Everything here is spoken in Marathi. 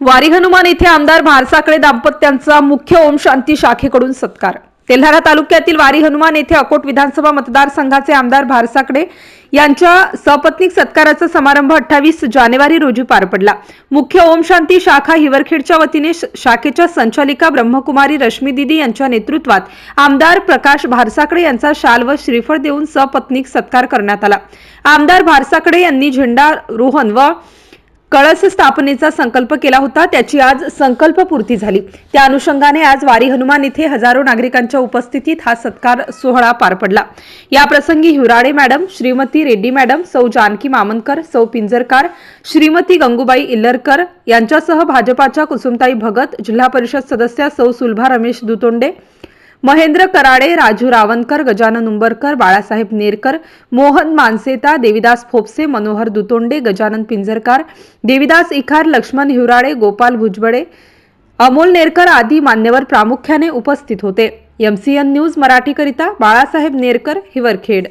वारी हनुमान येथे आमदार भारसाकडे दाम्पत्यांचा मुख्य ओम शांती शाखेकडून सत्कार. तेल्हारा तालुक्यातील वारी हनुमान येथे अकोट विधानसभा मतदारसंघाचे आमदार भारसाकडे यांच्या सपत्नीक सत्काराचा समारंभ अठ्ठावीस जानेवारी रोजी पार पडला. मुख्य ओम शांती शाखा हिवरखेडच्या वतीने शाखेच्या संचालिका ब्रह्मकुमारी रश्मी दिदी यांच्या नेतृत्वात आमदार प्रकाश भारसाकडे यांचा शाल व श्रीफळ देऊन सपत्नीक सत्कार करण्यात आला. आमदार भारसाकडे यांनी झेंडा रोहन व कळस स्थापनेचा संकल्प केला होता त्याची आज संकल्प पूर्ती झाली. त्या अनुषंगाने आज वारी हनुमान इथे हजारो नागरिकांच्या उपस्थितीत हा सत्कार सोहळा पार पडला. या प्रसंगी हिवराडे मॅडम श्रीमती रेड्डी मॅडम सौ जानकी मामनकर सौ पिंजरकार श्रीमती गंगूबाई इल्लरकर यांच्यासह भाजपाच्या कुसुमताई भगत जिल्हा परिषद सदस्या सौ सुलभा रमेश दुतोंडे महेंद्र कराडे राजू रावणकर गजानन उंबरकर बाळासाहेब नेरकर मोहन मानसेता देविदास फोपसे मनोहर दुतोंडे गजानन पिंजरकार देविदास इखार लक्ष्मण हिवराळे गोपाल भुजबळे अमोल नेरकर आदी मान्यवर प्रामुख्याने उपस्थित होते. एमसीएन न्यूज मराठीकरिता बाळासाहेब नेरकर हिवरखेड.